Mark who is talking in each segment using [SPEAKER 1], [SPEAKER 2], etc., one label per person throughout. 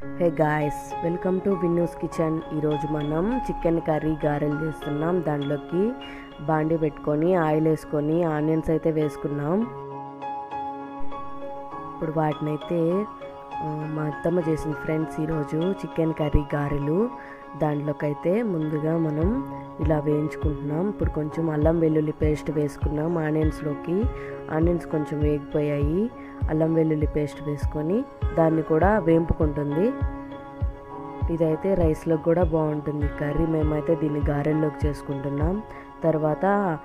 [SPEAKER 1] Hey guys welcome to Vinnu's kitchen. ఈరోజు మనం chicken curry గారెలు చేస్తున్నాం. దాంట్లోకి బాండి పెట్టుకొని ఆయిల్ వేసుకొని ఆనియన్స్ అయితే వేసుకున్నాం. ఇప్పుడు వాటినైతే మా అత్తమ్మ చేసిన ఫ్రెండ్స్ ఈరోజు చికెన్ కర్రీ గారెలు. దాంట్లోకైతే ముందుగా మనం ఇలా వేయించుకుంటున్నాం. ఇప్పుడు కొంచెం అల్లం వెల్లుల్లి పేస్ట్ వేసుకున్నాం ఆనియన్స్లోకి. ఆనియన్స్ కొంచెం వేగిపోయాయి. అల్లం వెల్లుల్లి పేస్ట్ వేసుకొని దాన్ని కూడా వేంపుకుంటుంది. ఇదైతే రైస్లోకి కూడా బాగుంటుంది. కర్రీ మేమైతే దీన్ని గారెల్లోకి చేసుకుంటున్నాం. తర్వాత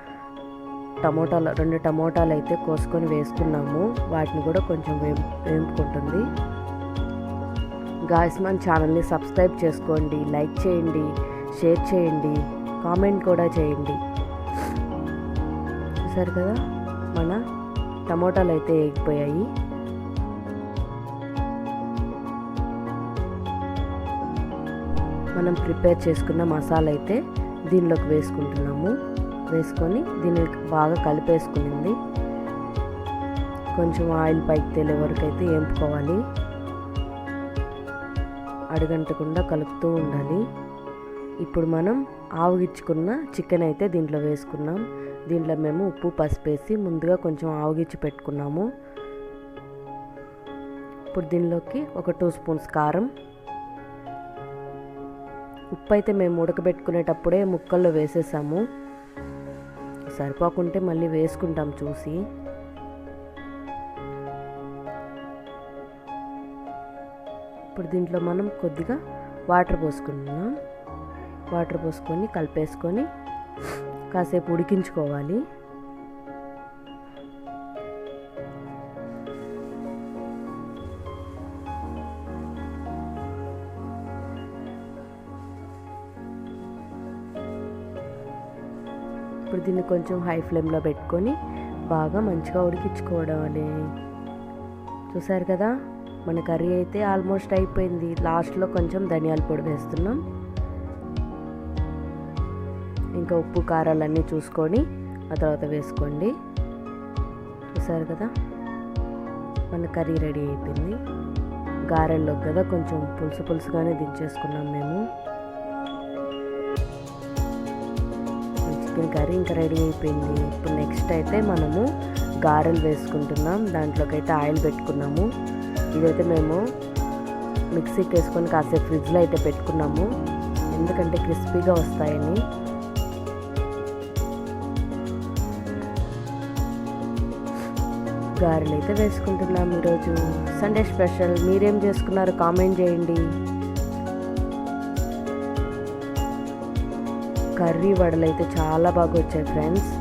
[SPEAKER 1] టమోటాలు రెండు టమోటాలు అయితే కోసుకొని వేసుకున్నాము. వాటిని కూడా కొంచెం వేం వేంపుకుంటుంది. గాయస్మాన్ ఛానల్ని సబ్స్క్రైబ్ చేసుకోండి లైక్ చేయండి షేర్ చేయండి కామెంట్ కూడా చేయండి. చూసారు కదా? మన టమోటాలు అయితే వేగిపోయాయి మనం ప్రిపేర్ చేసుకున్న మసాలా అయితే దీనిలోకి వేసుకుంటున్నాము. వేసుకొని దీన్ని బాగా కలిపేసుకునింది. కొంచెం ఆయిల్ పైకి తేలే వరకు అయితే వేంపుకోవాలి. అడుగంటకుండా కలుపుతూ ఉండాలి. ఇప్పుడు మనం ఆవుగిచ్చుకున్న చికెన్ అయితే దీంట్లో వేసుకున్నాం. దీంట్లో మేము ఉప్పు పసుపు వేసి ముందుగా కొంచెం ఆవుగిచ్చి పెట్టుకున్నాము. ఇప్పుడు దీనిలోకి ఒక టూ స్పూన్స్ కారం. ఉప్పు అయితే మేము ఉడకబెట్టుకునేటప్పుడే ముక్కల్లో వేసేసాము. సరిపోకుంటే మళ్ళీ వేసుకుంటాం చూసి. ఇప్పుడు దీంట్లో మనం కొద్దిగా వాటర్ పోసుకుంటున్నాం వాటర్ పోసుకొని కలిపేసుకొని కాసేపు ఉడికించుకోవాలి. ఇప్పుడు దీన్ని కొంచెం హై ఫ్లేమ్లో పెట్టుకొని బాగా మంచిగా ఉడికించుకోవడం అని చూసారు కదా? మన కర్రీ అయితే ఆల్మోస్ట్ అయిపోయింది. లాస్ట్లో కొంచెం ధనియాల పొడి వేస్తున్నాం. ఇంకా ఉప్పు కారాలన్నీ చూసుకొని ఆ తర్వాత వేసుకోండి. చూసారు కదా? మన కర్రీ రెడీ అయిపోయింది. గారెల్లో కదా కొంచెం పులుసు పులుసుగానే దించేసుకున్నాం మేము. చికెన్ కర్రీ ఇంకా రెడీ అయిపోయింది. ఇప్పుడు నెక్స్ట్ అయితే మనము గారెలు వేసుకుంటున్నాం. దాంట్లోకి అయితే ఆయిల్ పెట్టుకున్నాము. ఇదైతే మేము మిక్సీకి వేసుకొని కాసేపు ఫ్రిడ్జ్లో అయితే పెట్టుకున్నాము. ఎందుకంటే క్రిస్పీగా వస్తాయని. గారెలు అయితే వేసుకుంటున్నాం ఈరోజు. Sunday special. మీరేం చేసుకున్నారు? కామెంట్ చేయండి. కర్రీ వడలు అయితే చాలా బాగా వచ్చాయి ఫ్రెండ్స్.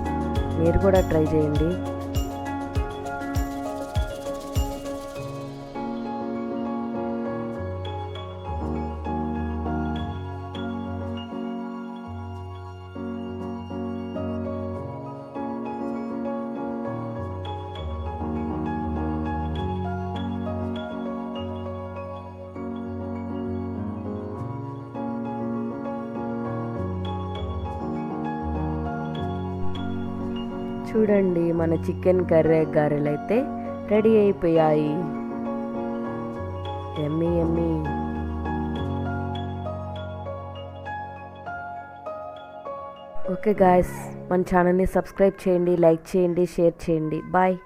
[SPEAKER 1] మీరు కూడా ట్రై చేయండి. చూడండి మన చికెన్ కర్రీ గారెలు అయితే రెడీ అయిపోయాయి. ఎమ్మి ఎమ్మి. ఓకే గాయస్ మన ఛానల్ని సబ్స్క్రైబ్ చేయండి లైక్ చేయండి షేర్ చేయండి. బాయ్.